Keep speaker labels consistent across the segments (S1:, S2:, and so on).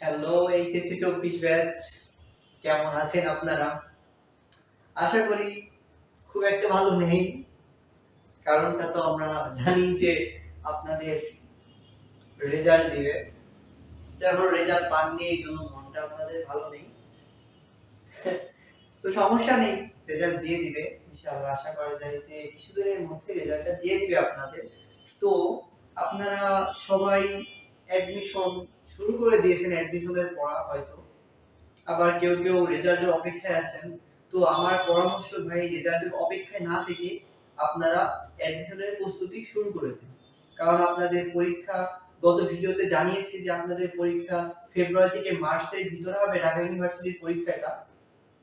S1: Hello HSC চব্বিশ batch কেমন আছেন আপনারা? আশা করি খুব একটা ভালো নেই। কারণটা তো আমরা জানি যে আপনাদের রেজাল্ট দিবে। এখন রেজাল্ট পাননি, এই জন্য মনটা আপনাদের ভালো নেই। তো সমস্যা নেই রেজাল্ট দিয়ে দিবে। ইনশাআল্লাহ আশা করা যায় যে কিছুদিনের মধ্যে রেজাল্টটা দিয়ে দিবে আপনাদের। তো আপনারা সবাই অ্যাডমিশন শুরু করে দিয়েছেন অ্যাডমিশনের পড়া হয়তো। আবার কেউ কেউ রেজাল্টের অপেক্ষায় আছেন। তো আমার পরামর্শ ভাই রেজাল্টের অপেক্ষায় না থেকে আপনারা অ্যাডমিশনের প্রস্তুতি শুরু করে দিন। কারণ আপনাদের পরীক্ষা, গত ভিডিওতে জানিয়েছি যে আপনাদের পরীক্ষা ফেব্রুয়ারি থেকে মার্চের ভিতরে হবে, ঢাকা ইউনিভার্সিটির পরীক্ষাটা।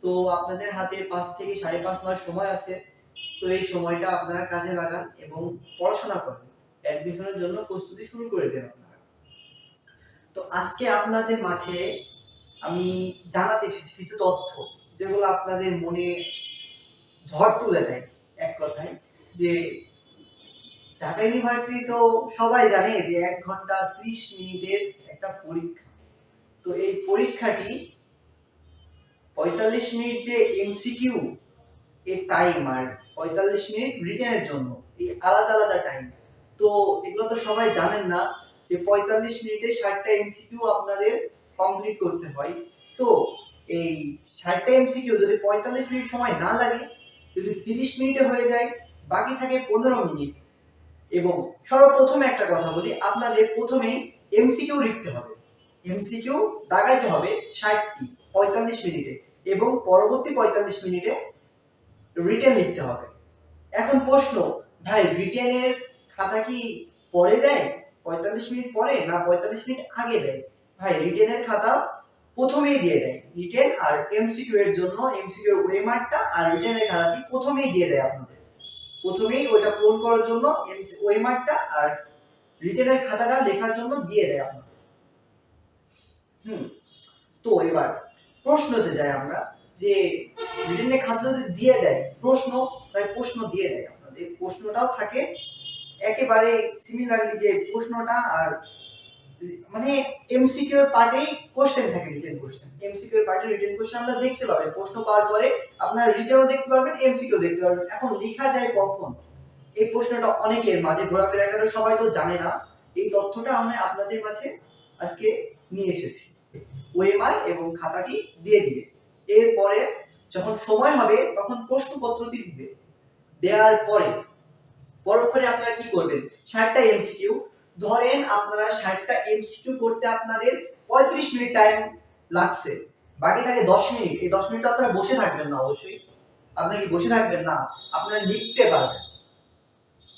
S1: তো আপনাদের হাতে পাঁচ থেকে সাড়ে পাঁচ মাস সময় আছে। তো এই সময়টা আপনারা কাজে লাগান এবং পড়াশোনা করেন। অ্যাডমিশনের জন্য প্রস্তুতি শুরু করে আপনারা তো আজকে আপনাদের মাঝে আমি জানাতে এসেছি কিছু তথ্য, যেগুলো আপনাদের মনে ঝড় তুলে দেয় এক কথায়, যে ঢাকা ইউনিভার্সিটি তো সবাই জানে যে এক ঘণ্টা ত্রিশ মিনিটের একটা পরীক্ষা। তো এই পরীক্ষাটি পঁয়তাল্লিশ মিনিট যে এমসিকিউ, এর টাইম আর পঁয়তাল্লিশ মিনিট রিটেনের জন্য, এই আলাদা আলাদা টাইম তো এগুলো তো সবাই জানেন না যে পঁয়তাল্লিশ মিনিটে ষাটটা এমসিকিউ আপনাদের কমপ্লিট করতে হয়। তো এই ষাটটা এমসিকিউ যদি পঁয়তাল্লিশ মিনিট সময় না লাগে, যদি তিরিশ মিনিটে হয়ে যায়, বাকি থাকে পনেরো মিনিট। এবং সর্বপ্রথমে একটা কথা বলি, আপনাদের প্রথমে এমসিকিউ লিখতে হবে। এমসিকিউ দাগাইতে হবে ষাটটি পঁয়তাল্লিশ মিনিটে এবং পরবর্তী পঁয়তাল্লিশ মিনিটে রিটেন লিখতে হবে। এখন প্রশ্ন, ভাই রিটেনের খাতা কি পরে দেয়? পঁয়তাল্লিশ মিনিট পরে না পঁয়তাল্লিশ মিনিট আগে দেয়? ভাই রিটেনের খাতা প্রথমেই দিয়ে দেয়। রিটেন আর এমসিকিউ এর জন্য এমসিকিউ এর ওয়েমার্কটা আর রিটেনের খাতাটি প্রথমেই দিয়ে দেয় আপনাদের। প্রথমেই ওইটা পূরণ করার জন্য ওয়েমার্কটা আর রিটেনের খাতাটা লেখার জন্য দিয়ে দেয় আপনাদের। হুম, তো এবার প্রশ্নতে যাই আমরা যে রিটেনের খাতা যদি দিয়ে দেয়, প্রশ্ন, তাই প্রশ্ন দিয়ে দেয় আপনাদের। প্রশ্নটাও থাকে একেবারে সিমিলারলি যে প্রশ্নটা আর মানে এমসিকিউ এর পার্টেই কোশ্চেন থাকে রিটেন কোশ্চেন এমসিকিউ এর পার্টে রিটেন কোশ্চেন আমরা দেখতে পাবেন। প্রশ্ন পাওয়ার পরে আপনার রিটেনও দেখতে পারবেন এমসিকিউ দেখতে পারবেন। এখন লেখা যায় কখন? এই প্রশ্নটা অনেকের মাঝে ঘোরাফেরা করে, সবাই তো জানে না। এই তথ্যটা আমি আপনাদের কাছে আজকে নিয়ে এসেছি। ওএমআর এবং খাতাটি দিয়ে দিবে। এরপরে যখন সময় হবে, তখন প্রশ্নপত্রটি দিবে। দেওয়ার পরে পরক্ষণে আপনারা কি করবেন? ষাটটা এমসিকিউ ধরেন আপনারা ষাটটা এমসিকিউ করতে আপনাদের পঁয়ত্রিশ মিনিট টাইম লাগছে। বাকি থাকে দশ মিনিট। এই দশ মিনিট আপনারা বসে থাকবেন না অবশ্যই। আপনারা কি বসে থাকবেন? না। আপনারা লিখতে পারবেন।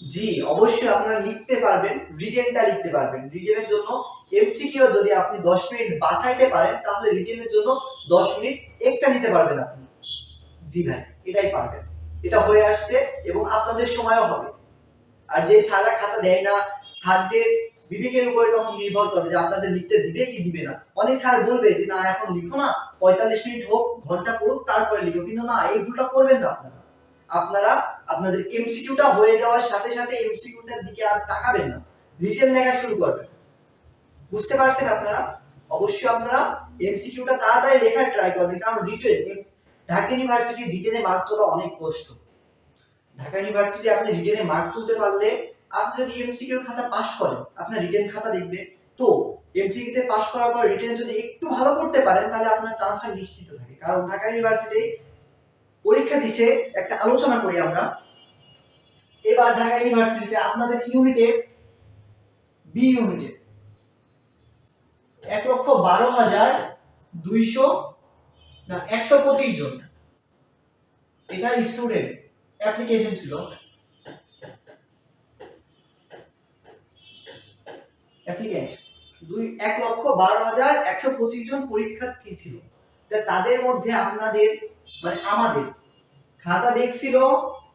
S1: জি, অবশ্যই আপনারা লিখতে পারবেন। রিটেনটা লিখতে পারবেন। রিটেনের জন্য এমসিকিউ যদি আপনি দশ মিনিট বাঁচাইতে পারেন, তাহলে রিটেনের জন্য দশ মিনিট এক্সট্রা নিতে পারবেন আপনি। জি ভাই, এটাই পারবেন। এটা হয়ে আসছে এবং আপনাদের সময়ও হবে। আর যে স্যাররা খাতা দেয় না, স্যারদের বিবেকের উপরে তখন নির্ভর করবে যে আপনাদের লিখতে দিবে কি দিবে না। অনেক স্যার বলবে যে, না, এখন লিখো না, পঁয়তাল্লিশ মিনিট হোক, ঘণ্টা পড়ুক, তারপরে লিখো। কিন্তু না, এই ভুলটা করবেন না আপনারা। আপনারা আপনাদের এমসিকিউটা হয়ে যাওয়ার সাথে সাথে এমসিকিউটার দিকে আর তাকাবেন না। রিটেন লেখা শুরু করবেন। বুঝতে পারছেন আপনারা? অবশ্যই আপনারা এমসিকিউটা তাড়াতাড়ি লেখার ট্রাই করবেন, কারণ রিটেন ঢাকা ইউনিভার্সিটি রিটেনে মার্ক তোলা অনেক কষ্ট। ঢাকা ইউনিভার্সিটি আপনি রিটেনে মার্ক তুলতে পারলে আপনি যদি এমসিকিউ খাতা পাস করেন, আপনার রিটেন খাতা দেখবে। তো এমসিকিউ তে পাস করার পর রিটেন যদি একটু ভালো করতে পারেন, তাহলে আপনার চান্সটা নিশ্চিত থাকে। কারণ ঢাকা ইউনিভার্সিটি পরীক্ষা দিছে, একটা আলোচনা করি আমরা। এবার ঢাকা ইউনিভার্সিটিতে আপনাদের ইউনিটে বি ইউনিটে এক লক্ষ বারো হাজার দুইশো না, একশো পঁচিশ জন। এটা স্টুডেন্ট অ্যাপ্লিকেশন ছিল। অ্যাপ্লিকেন্ট দুই, এক লক্ষ বারো হাজার একশো পঁচিশ জন পরীক্ষার্থী ছিল। তাদের মধ্যে আপনাদের মানে আমাদের, খাতা দেখছিল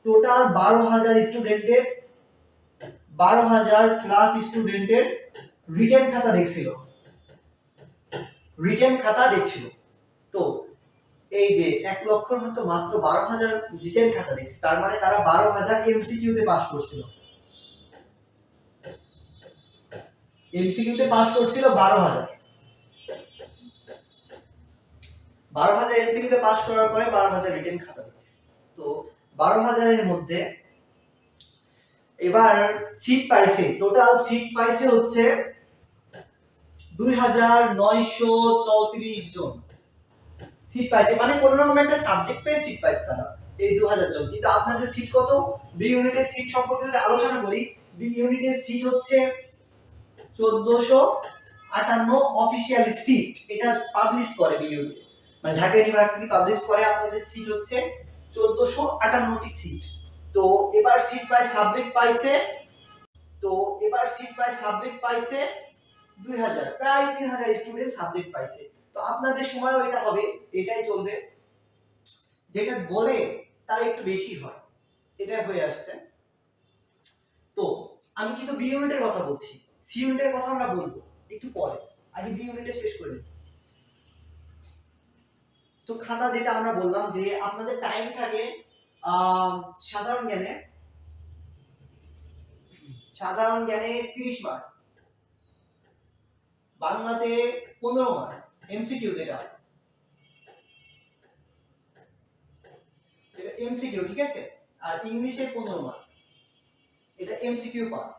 S1: টোটাল বারো হাজার স্টুডেন্টের বারো হাজার ক্লাস স্টুডেন্টের রিটেন খাতা দেখছিল রিটেন খাতা দেখছিল তো এই যে এক লক্ষর মতো মাত্র বারো হাজার রিটেন খাতা দেখছে, তার মানে তারা বারো হাজার এমসিকিউতে পাস করছিল। এমসিকিউতে পাস করছিল বারো হাজার। বারো হাজার এমসিকিউতে পাস করার পরে বারো হাজার রিটেন খাতা দিচ্ছে তো বারো হাজারের মধ্যে এবার সিট পাইছে টোটাল সিট পাইছে হচ্ছে দুই হাজার নয়শো চৌত্রিশ জন। সিট পাইছে মানে কোনো রকম একটা সাবজেক্ট পেয়ে সিট পাইছে তারা এই দু হাজার জন। কিন্তু আপনাদের সিট কত? বি ইউনিটের সিট সম্পর্কে যদি আলোচনা করি বি ইউনিটের সিট হচ্ছে চোদ্দশো আটান্ন অফিসিয়ালি সিট এটা পাবলিশ করে বি ইউনিট মানে ঢাকা ইউনিভার্সিটি পাবলিশ করে, আপনাদের সিট হচ্ছে চোদ্দশো আটান্নটি সিট তো এবার সিট বাই সাবজেক্ট পাইছে, তো এবার সিট বাই সাবজেক্ট পাইছে দুই হাজার। প্রায় তিন হাজার স্টুডেন্ট সাবজেক্ট পাইছে। তো আপনাদের সময়ও এটা হবে, এটাই চলবে। যেটা বলে তার একটু বেশি হয় এটা হয়ে আসছে। তো আমি কিন্তু বি ইউনিটের কথা বলছি। সি ইউনিটের কথা আমরা বলব একটু পরে। আগে বি ইউনিটে শেষ করে। তো খাতা যেটা আমরা বললাম যে আপনাদের টাইম থাকে সাধারণ জ্ঞানে সাধারণ জ্ঞানে তিরিশ মার্ক বাংলাতে পনেরো মার্ক এমসিকিউ যেটা এটা এমসিকিউ ঠিক আছে? আর ইংলিশে পনেরো মার্ক এটা এমসিকিউ পার্ট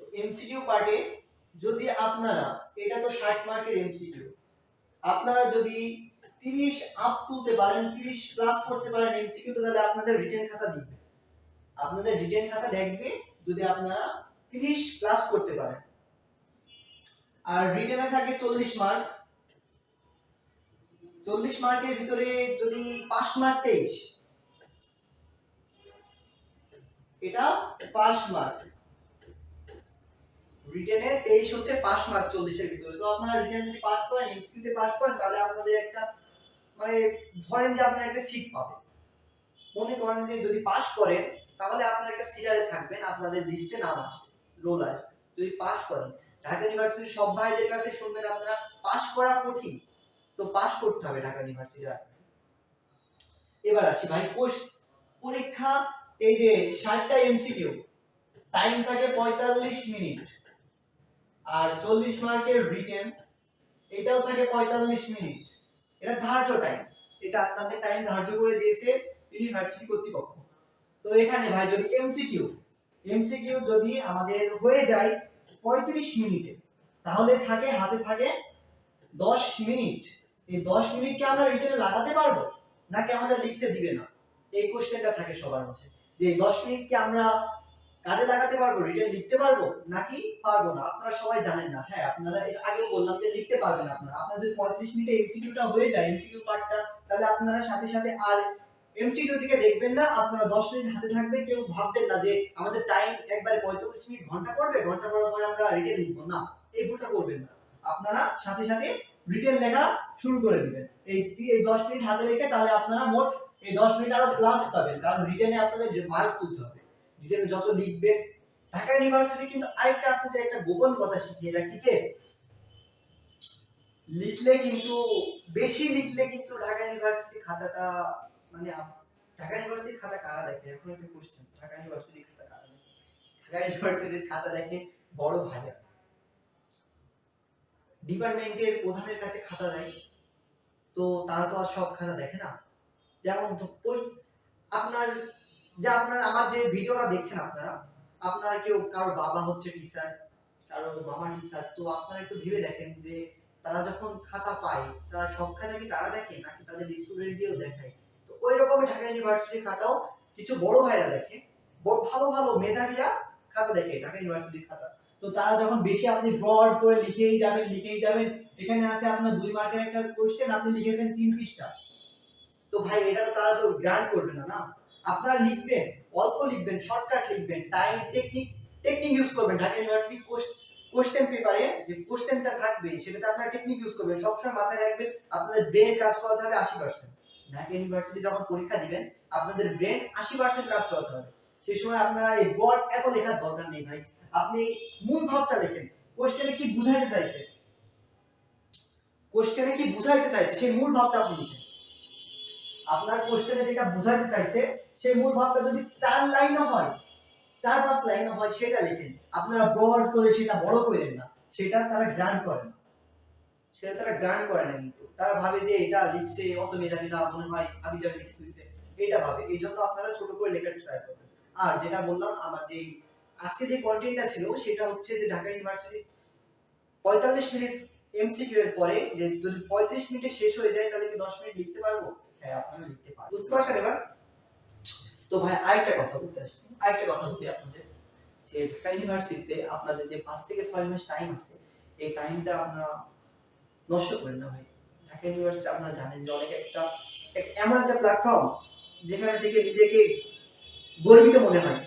S1: তো এমসিকিউ পার্টে যদি আপনারা, এটা তো ষাট মার্কের এমসিকিউ আপনারা যদি তিরিশ আপ তুলতে পারেন, তিরিশ প্লাস করতে পারেন এমসিকিউ তাহলে আপনাদের রিটেন খাতা দিবে। আপনাদের রিটেন খাতা দেখবে যদি আপনারা তিরিশ প্লাস করতে পারেন। আর রিটেনে থাকে চল্লিশ মার্ক চল্লিশ মার্কের ভিতরে যদি পাঁচ মার্ক তেইশ, এটা পাঁচ মার্ক। রিটেনে তেইশ হচ্ছে পাঁচ মার্ক চল্লিশের ভিতরে। তো আপনারা রিটেন যদি পাস করেন এমসিকিউতে পাস করেন, তাহলে আপনাদের একটা মানে ধরেন যে আপনার একটা সিট পাবে মনে করেন যে যদি পাস করেন, তাহলে আপনার একটা সিরিয়ালে থাকবেন আপনাদের লিস্টে নাম আসবে রোল আসবে। যদি পাস করেন, ঢাকা ইউনিভার্সিটির সব ভাইদের কাছে শুনবেন আপনারা পাস করা কঠিন। তো পাস করতে হবে ঢাকা ইউনিভার্সিটি এবার আসি ভাই কোর্স পরীক্ষা, এই যে ষাটটা এমসিকিউ টাইম থাকে পঁয়তাল্লিশ মিনিট আর চল্লিশ মার্কের রিটেন এটাও থাকে পঁয়তাল্লিশ মিনিট এটা ধার্য টাইম এটা আপনাদের টাইম ধার্য করে দিয়েছে ইউনিভার্সিটি কর্তৃপক্ষ। তো এখানে ভাই, যদি এমসিকিউ এমসিকিউ যদি আমাদের হয়ে যায় পঁয়ত্রিশ মিনিটে তাহলে থাকে, হাতে থাকে দশ মিনিট। এই দশ মিনিট কি আমরা রিটেনে লাগাতে পারব? নাকি আমাদের লিখতে দিবে না? এই কোশ্চেনটা থাকে সবার মাঝে। যে এই দশ মিনিট কি আমরা কাজে লাগাতে পারব? রিটেন লিখতে পারব? নাকি পারব না? আপনারা সবাই জানেন না। হ্যাঁ আপনারা এর আগে বললাম যে লিখতে পারবেন আপনারা। আপনাদের পঁয়ত্রিশ মিনিটে এমসিকিউটা হয়ে যায় এমসিকিউ পার্টটা তাহলে আপনারা সাথে সাথে আর এমসিকিউ দিকে দেখবেন না। আপনারা দশ মিনিট হাতে থাকবে। কেউ ভাববেন না যে আমাদের টাইম একবারে পঁয়তাল্লিশ মিনিট, ঘণ্টা পড়বে? ঘণ্টা পড়ার পরে আমরা রিটেন লিখব। না, এই ভুলটা করবেন না। আপনারা সাথে সাথে রিটেন লেখা শুরু করে দিবেন। এই এই দশ মিনিট হাতে রেখে তাহলে আপনারা মোট এই দশ মিনিট আরও প্লাস পাবেন, কারণ রিটেনে আপনাদের মার্ক তুলতে হবে। রিটেনে যত লিখবেন ঢাকা ইউনিভার্সিটি কিন্তু আরেকটা আপনাদের একটা গোপন কথা শিখিয়ে রাখি যে, লিখলে কিন্তু, বেশি লিখলে কিন্তু ঢাকা ইউনিভার্সিটি খাতাটা মানে ঢাকা ইউনিভার্সিটির খাতা কারা দেখে? এখন একটা কোশ্চেন ঢাকা ইউনিভার্সিটির খাতা কারা দেখে? ঢাকা ইউনিভার্সিটির খাতা দেখে বড় ভাইয়া। ডিপার্টমেন্টের প্রধানের কাছে খাতা দেয়। তো তারা তো আর সব খাতা দেখে না। যেমন আপনার যে আপনার, আমার যে ভিডিওটা দেখছেন আপনারা, আপনার কেউ কারোর বাবা হচ্ছে টিচার কারোর মামা টিচার তো আপনারা একটু ভেবে দেখেন যে তারা যখন খাতা পায়, তারা সব খাতা কি তারা দেখে নাকি তাদের স্টুডেন্ট দিয়েও দেখায়? তো ওই রকমই ঢাকা ইউনিভার্সিটির খাতাও কিছু বড় ভাইরা দেখে। বড় ভালো ভালো মেধাবীরা খাতা দেখে, ঢাকা ইউনিভার্সিটির খাতা। তো তারা যখন বেশি আপনি ব্রড করে লিখেই যাবেন লিখেই যাবেন, এখানে আছে আপনার দুই মার্কের একটা কোশ্চেন আপনি লিখেছেন তিন পৃষ্ঠা। তো ভাই, এটা তো তারা তো গ্রান্ট করবে না না? আপনারা লিখবেন, অল্প লিখবেন শর্টকাট লিখবেন টাইম টেকনিক টেকনিক ইউজ করবেন। ঢাকা ইউনিভার্সিটি কোশ্চেন পেপারে যে কোশ্চেনটা থাকবে, সেটাতে আপনারা টেকনিক ইউজ করবেন। সবসময় মাথায় রাখবেন, আপনাদের ব্রেন কাজ করাতে হবে আশি পার্সেন্ট ঢাকা ইউনিভার্সিটি যখন পরীক্ষা দিবেন, আপনাদের ব্রেন আশি পার্সেন্ট কাজ করাতে হবে। সেই সময় আপনারা এই বড এত লেখার দরকার নেই ভাই। আপনি মূল ভাবটা লেখেন কোশ্চেনে কি বুঝাইতে চাইছে? কোশ্চেনে কি বুঝাইতে চাইছে? সেই মূল ভাবটা আপনি লিখেন আপনার কোশ্চেনে যেটা বুঝাইতে চাইছে, সেই মূল ভাবটা যদি চার লাইনও হয়, চার পাঁচ লাইনও হয়, সেটা লিখেন। আপনারা ব্রড করে সেটা বড় করেন না। সেটা তারা গ্রান্ট করে না। সেটা তারা গ্রান করে না কিন্তু। তারা ভাবে যে এটা লিখছে, অত মেধাবী না, মনে হয় আমি লিখে শুনছে এটা ভাবে। এই জন্য আপনারা ছোট করে লেখার ট্রাই করবেন। আর যেটা বললাম, আমার যে আজকে যে কন্টেন্টটা ছিল, সেটা হচ্ছে যে ঢাকা ইউনিভার্সিটি পঁয়তাল্লিশ মিনিট এমসিকিউ এর পরে যে যদি পঁয়ত্রিশ মিনিটে শেষ হয়ে যায়, তাহলে কি দশ মিনিট লিখতে পারব? হ্যাঁ আপনারা লিখতে পারবেন। বুঝতে পারছেন এবার? তো ভাই, আরেকটা কথা বলতে আসছি। আরেকটা কথা বলি আপনাদের। যে ঢাকা ইউনিভার্সিটিতে আপনাদের যে পাঁচ থেকে ছয় মাস টাইম আছে, এই টাইমটা আপনারা নষ্ট করেন না ভাই। ঢাকা ইউনিভার্সিটি আপনারা জানেন যে অনেক একটা এমন একটা প্ল্যাটফর্ম যেখানে থেকে নিজেকে গর্বিত মনে হয়।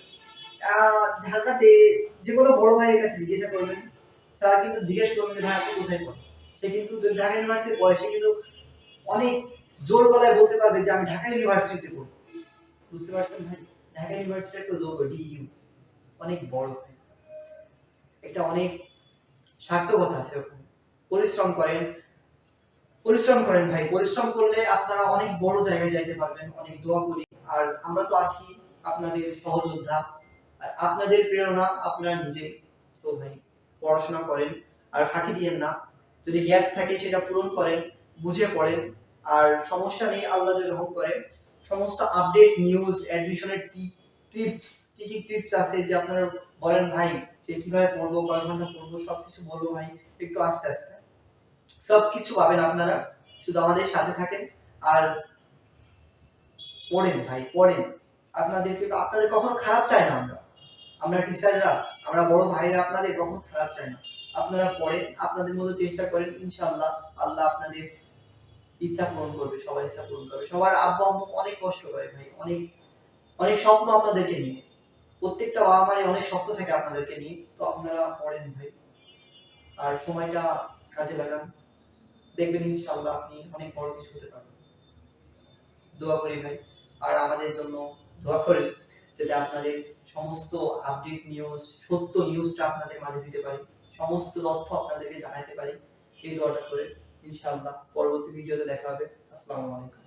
S1: ঢাকাতে যে কোনো বড় ভাইয়ের কাছে জিজ্ঞাসা করবেন, স্যার কিন্তু জিজ্ঞেস করবেন যে, ভাই, আপনি কোথায় পড়েন? সে কিন্তু ঢাকা ইউনিভার্সিটি পড়ে, সে কিন্তু অনেক জোর গলায় বলতে পারবে যে, আমি ঢাকা ইউনিভার্সিটিতে পড়ি। বুঝতে পারছেন ভাই? ঢাকা ইউনিভার্সিটি একটা লোগো ডিইউ অনেক বড় এটা অনেক সার্থকতা আছে পরিশ্রম করেন। পরিশ্রম করেন ভাই। পরিশ্রম করলে আপনারা অনেক বড় জায়গায় যাইতে পারবেন, অনেক দোয়া করি। আর আমরা তো আছি আপনাদের সহযোদ্ধা। আপনাদের প্রেরণা আপনারা নিজে, তো ভাই, পড়াশোনা করেন, আর ফাঁকি দিয়েন না। যদি গ্যাপ থাকে সেটা পূরণ করেন, বুঝে পড়েন, আর সমস্যা নেই, আল্লাহ যদি রহম করে। সমস্ত আপডেট নিউজ অ্যাডমিশনের টিপস কি কি টিপস আছে যে আপনারা বলেন, ভাই, যে কীভাবে পড়ব, কয় ঘণ্টা পড়ব, সবকিছু বলব, ভাই, একটু আস্তে আস্তে। সবকিছু পাবেন আপনারা, শুধু আমাদের সাথে থাকেন, আর পড়েন, ভাই, পড়েন। আপনাদেরকে আপনাদের কখনো খারাপ চাই না আমরা। আমরা টিচাররা আমরা বড় ভাইরা আপনাদের কখনো খারাপ চাই না। আপনারা পড়েন আপনাদের মতো চেষ্টা করেন, ইনশাআল্লাহ আল্লাহ আপনাদের ইচ্ছা পূরণ করবে, সবার ইচ্ছা পূরণ করবে। সবার আব্বা আম্মু অনেক কষ্ট করে ভাই, অনেক অনেক স্বপ্ন আপনাদেরকে নিয়ে। প্রত্যেকটা বাবা মায়ের অনেক স্বপ্ন থাকে আপনাদেরকে নিয়ে, তো আপনারা পড়েন ভাই। আর সময়টা কাজে লাগান। দেখবেন ইনশাআল্লাহ আপনি অনেক বড় কিছু হতে পারবেন। দোয়া করি ভাই। আর আমাদের জন্য দোয়া করেন। যাতে আপনাদের সমস্ত আপডেট নিউজ সত্য নিউজটা আপনাদের মাঝে দিতে পারি। সমস্ত তথ্য আপনাদেরকে জানাতে পারি। এই দোয়াটা করে ইনশাআল্লাহ পরবর্তী ভিডিওতে দেখা হবে। আসসালামু আলাইকুম।